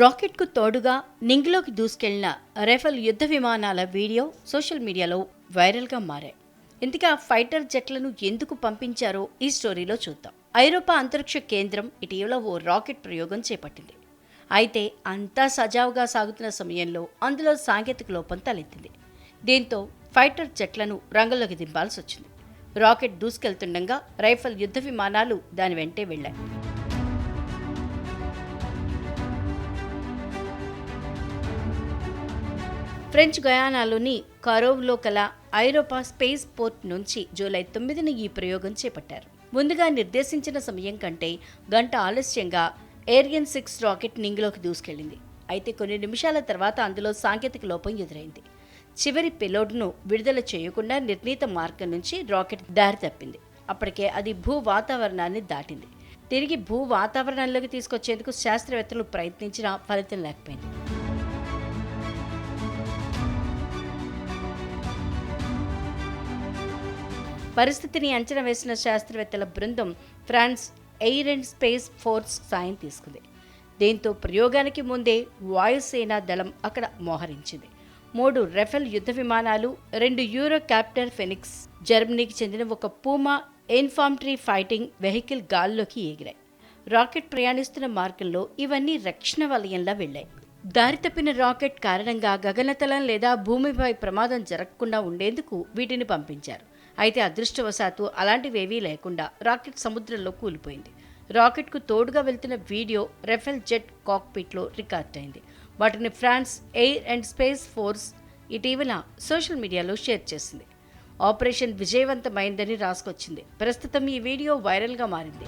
రాకెట్కు తోడుగా నింగిలోకి దూసుకెళ్ళిన రైఫల్ యుద్ధ విమానాల వీడియో సోషల్ మీడియాలో వైరల్గా మారాయి. ఇంతగా ఫైటర్ జెట్లను ఎందుకు పంపించారో ఈ స్టోరీలో చూద్దాం. ఐరోపా అంతరిక్ష కేంద్రం ఇటీవల ఓ రాకెట్ ప్రయోగం చేపట్టింది. అయితే అంతా సజావుగా సాగుతున్న సమయంలో అందులో సాంకేతిక లోపం తలెత్తింది. దీంతో ఫైటర్ జెట్లను రంగంలోకి దింపాల్సి వచ్చింది. రాకెట్ దూసుకెళ్తుండగా రైఫల్ యుద్ధ విమానాలు దాని వెంటే వెళ్ళాయి. ఫ్రెంచ్ గయానాలోని కరోవ్లో కల ఐరోపా స్పేస్ పోర్ట్ నుంచి జూలై తొమ్మిదిన ఈ ప్రయోగం చేపట్టారు. ముందుగా నిర్దేశించిన సమయం కంటే గంట ఆలస్యంగా ఏరియన్ సిక్స్ రాకెట్ నింగిలోకి దూసుకెళ్ళింది అయితే కొన్ని నిమిషాల తర్వాత అందులో సాంకేతిక లోపం ఎదురైంది. చివరి పెలోడ్ను విడుదల చేయకుండా నిర్ణీత మార్గం నుంచి రాకెట్ దారి తప్పింది. అప్పటికే అది భూ వాతావరణాన్ని దాటింది. తిరిగి భూ వాతావరణంలోకి తీసుకొచ్చేందుకు శాస్త్రవేత్తలు ప్రయత్నించినా ఫలితం లేకపోయింది. పరిస్థితిని అంచనా వేసిన శాస్త్రవేత్తల బృందం France Air and Space Force సాయం తీసుకుంది. దీంతో ప్రయోగానికి ముందే వాయుసేన దళం అక్కడ మోహరించింది. మూడు రెఫెల్ యుద్ధ విమానాలు రెండు యూరో క్యాప్టర్ ఫెనిక్స్ జర్మనీకి చెందిన ఒక పూమా ఇన్ఫాంట్రీ ఫైటింగ్ వెహికల్ గాల్లోకి ఎగిరాయి. రాకెట్ ప్రయాణిస్తున్న మార్గంలో ఇవన్నీ రక్షణ వలయంలా వెళ్ళాయి. దారి తప్పిన రాకెట్ కారణంగా గగనతలం లేదా భూమిపై ప్రమాదం జరగకుండా ఉండేందుకు వీటిని పంపించారు. అయితే అదృష్టవశాత్తు అలాంటివేవీ లేకుండా రాకెట్ సముద్రంలో కూలిపోయింది. రాకెట్కు తోడుగా వెళ్తున్న వీడియో రెఫెల్ జెట్ కాక్పిట్లో రికార్డ్ అయింది వాటిని France Air and Space Force ఇటీవల సోషల్ మీడియాలో షేర్ చేసింది. ఆపరేషన్ విజయవంతమైందని రాసుకొచ్చింది. ప్రస్తుతం ఈ వీడియో వైరల్గా మారింది.